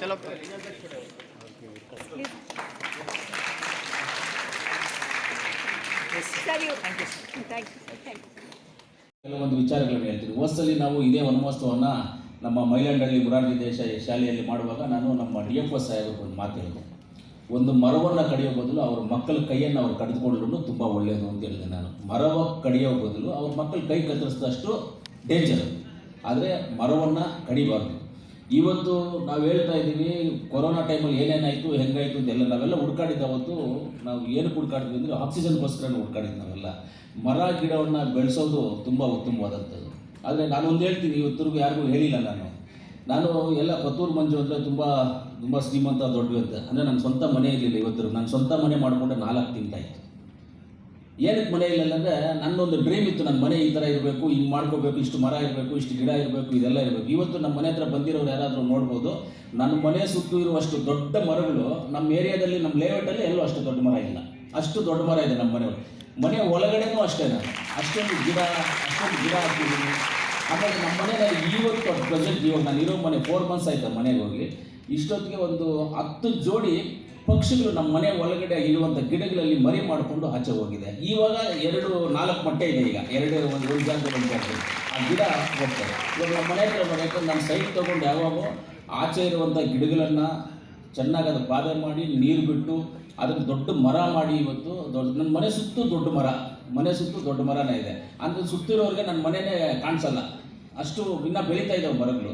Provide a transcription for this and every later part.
ಚಲೋ. ಸರಿ thank you thank you thank you ಕೆಲವೊಂದು ವಿಚಾರಗಳನ್ನು ಹೇಳ್ತೀನಿ. ಹೋದ್ಸಲಿ ನಾವು ಇದೇ ವನಮಹೋತ್ಸವನ್ನ ನಮ್ಮ ಮೈಲಾಂಡಹಳ್ಳಿ ಮುರಾರ್ಜಿ ದೇಶ ಶಾಲೆಯಲ್ಲಿ ಮಾಡುವಾಗ ನಾನು ನಮ್ಮ ಡಿ ಎಫ್ ಎಸ್ ಸಾಹೇಬರಿಗೆ ಒಂದು ಮಾತು ಹೇಳಿದೆ ಒಂದು ಮರವನ್ನು ಕಡಿಯೋ ಬದಲು ಅವ್ರ ಮಕ್ಕಳ ಕೈಯನ್ನು ಅವ್ರು ಕಡಿದುಕೊಂಡ್ರೂ ತುಂಬ ಒಳ್ಳೆಯದು ಅಂತ ಹೇಳಿದೆ ನಾನು. ಮರವ ಕಡಿಯೋ ಬದಲು ಅವ್ರ ಮಕ್ಕಳ ಕೈ ಕತ್ತರಿಸಿದಷ್ಟು ಡೇಂಜರ್ ಆದರೆ ಮರವನ್ನು ಕಡಿಬಾರ್ದು. ಇವತ್ತು ನಾವು ಹೇಳ್ತಾ ಇದ್ದೀವಿ, ಕೊರೋನಾ ಟೈಮಲ್ಲಿ ಏನೇನಾಯಿತು, ಹೆಂಗಾಯಿತು ಅಂತೆಲ್ಲ ನಾವೆಲ್ಲ ಹುಡ್ಕಾಡಿದ್ದು ಅವತ್ತು ನಾವು ಏನಕ್ಕೆ ಹುಡ್ಕಾಡಿದ್ವಿ ಅಂದರೆ ಆಕ್ಸಿಜನ್ಗೋಸ್ಕರ ಹುಡ್ಕಾಡಿದ್ದು ನಾವೆಲ್ಲ. ಮರ, ಗಿಡವನ್ನು ಬೆಳೆಸೋದು ತುಂಬ ಉತ್ತಮವಾದಂಥದ್ದು. ಆದರೆ ನಾನೊಂದು ಹೇಳ್ತೀನಿ ಇವತ್ತರೆಗೂ ಯಾರಿಗೂ ಹೇಳಿಲ್ಲ ನಾನು. ನಾನು ಎಲ್ಲ ಕೊತ್ತೂರು ಮಂಜು ಅಂದರೆ ತುಂಬ ತುಂಬ ಶ್ರೀಮಂತ ದೊಡ್ಡ ಅಂತ ಅಂದರೆ ನನ್ನ ಸ್ವಂತ ಮನೆ ಇರಲಿಲ್ಲ ಇವತ್ತು ನನ್ನ ಸ್ವಂತ ಮನೆ ಮಾಡಿಕೊಂಡೆ ನಾಲ್ಕು ತಿಂಗಳಾಯಿತು. ಏನಕ್ಕೆ ಮನೆ ಇಲ್ಲ ಅಂದರೆ ನನ್ನೊಂದು ಡ್ರೀಮ್ ಇತ್ತು ನನ್ನ ಮನೆ ಈ ಥರ ಇರಬೇಕು, ಹಿಂಗೆ ಮಾಡ್ಕೋಬೇಕು, ಇಷ್ಟು ಮರ ಇರಬೇಕು, ಇಷ್ಟು ಗಿಡ ಇರಬೇಕು, ಇದೆಲ್ಲ ಇರಬೇಕು. ಇವತ್ತು ನಮ್ಮ ಮನೆ ಹತ್ರ ಬಂದಿರೋರು ಯಾರಾದರೂ ನೋಡ್ಬೋದು ನನ್ನ ಮನೆ ಸುತ್ತು ಇರುವಷ್ಟು ದೊಡ್ಡ ಮರಗಳು ನಮ್ಮ ಏರಿಯಾದಲ್ಲಿ ನಮ್ಮ ಲೇಔಟಲ್ಲಿ ಎಲ್ಲೂ ಅಷ್ಟು ದೊಡ್ಡ ಮರ ಇಲ್ಲ. ಅಷ್ಟು ದೊಡ್ಡ ಮರ ಇದೆ ನಮ್ಮ ಮನೆಯವರು. ಮನೆ ಒಳಗಡೆನೂ ಅಷ್ಟೇ ಅಷ್ಟೊಂದು ಗಿಡ ಅಷ್ಟೊಂದು ಗಿಡ ಹಾಕಿದ್ದೀನಿ. ಆಮೇಲೆ ನಮ್ಮ ಮನೆಯಲ್ಲಿ ಇವತ್ತು ಪ್ರೆಸೆಂಟ್ ಇವಾಗ ನಾನು ಇರೋ ಮನೆ ಫೋರ್ ಮಂತ್ಸ್ ಆಯ್ತು ಮನೆಗೆ ಹೋಗಿ. ಇಷ್ಟೊತ್ತಿಗೆ ಒಂದು ಹತ್ತು ಜೋಡಿ ಪಕ್ಷಿಗಳು ನಮ್ಮ ಮನೆ ಒಳಗಡೆ ಇರುವಂಥ ಗಿಡಗಳಲ್ಲಿ ಮರಿ ಮಾಡಿಕೊಂಡು ಆಚೆ ಹೋಗಿದೆ. ಇವಾಗ ಎರಡು ನಾಲ್ಕು ಮೊಟ್ಟೆ ಇದೆ ಈಗ. ಎರಡು ಒಂದು ಒಂದು ಜಾಗದಲ್ಲಿ ಒಂದು ಜಾಗದಲ್ಲಿ ಆ ಗಿಡ ಹೋಗ್ತದೆ. ಇವಾಗ ನಮ್ಮ ಮನೆ ಹತ್ರ ಯಾಕಂದ್ರೆ ನಾನು ಸೈಟ್ ತೊಗೊಂಡು ಯಾವಾಗೋ ಆಚೆ ಇರುವಂಥ ಗಿಡಗಳನ್ನು ಚೆನ್ನಾಗಿ ಅದು ಬಾಧೆ ಮಾಡಿ ನೀರು ಬಿಟ್ಟು ಅದಕ್ಕೆ ದೊಡ್ಡ ಮರ ಮಾಡಿ ಇವತ್ತು ದೊಡ್ಡ ನನ್ನ ಮನೆ ಸುತ್ತು ದೊಡ್ಡ ಮರ. ಮನೆ ಸುತ್ತು ದೊಡ್ಡ ಮರನೇ ಇದೆ. ಅಂದರೆ ಸುತ್ತಿರೋರಿಗೆ ನನ್ನ ಮನೆಯೇ ಕಾಣಿಸಲ್ಲ. ಅಷ್ಟು ಇನ್ನೂ ಬೆಳೀತಾ ಇದ್ದಾವೆ ಮರಗಳು.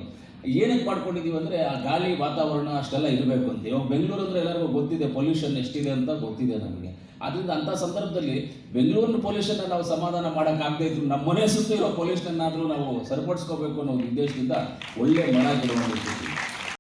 ಏನಕ್ಕೆ ಮಾಡ್ಕೊಂಡಿದ್ದೀವಿ ಅಂದರೆ ಆ ಗಾಳಿ ವಾತಾವರಣ ಅಷ್ಟೆಲ್ಲ ಇರಬೇಕು ಅಂತ ಇವಾಗ ಬೆಂಗಳೂರು ಅಂದರೆ ಎಲ್ಲರಿಗೂ ಗೊತ್ತಿದೆ ಪೊಲ್ಯೂಷನ್ ಎಷ್ಟಿದೆ ಅಂತ ಗೊತ್ತಿದೆ ನಮಗೆ. ಅದರಿಂದ ಅಂಥ ಸಂದರ್ಭದಲ್ಲಿ ಬೆಂಗಳೂರಿನ ಪೊಲ್ಯೂಷನ್ನ ನಾವು ಸಮಾಧಾನ ಮಾಡೋಕ್ಕಾಗದೇ ಇದ್ರು ನಮ್ಮ ಮನೆ ಸುತ್ತ ಇರೋ ಪೊಲ್ಯೂಷನ್ನಾದರೂ ನಾವು ಸರಿಪಡಿಸ್ಕೋಬೇಕು ಅನ್ನೋ ಉದ್ದೇಶದಿಂದ ಒಳ್ಳೆಯ ಮರ ಇಟ್ಟಿದ್ದೀವಿ.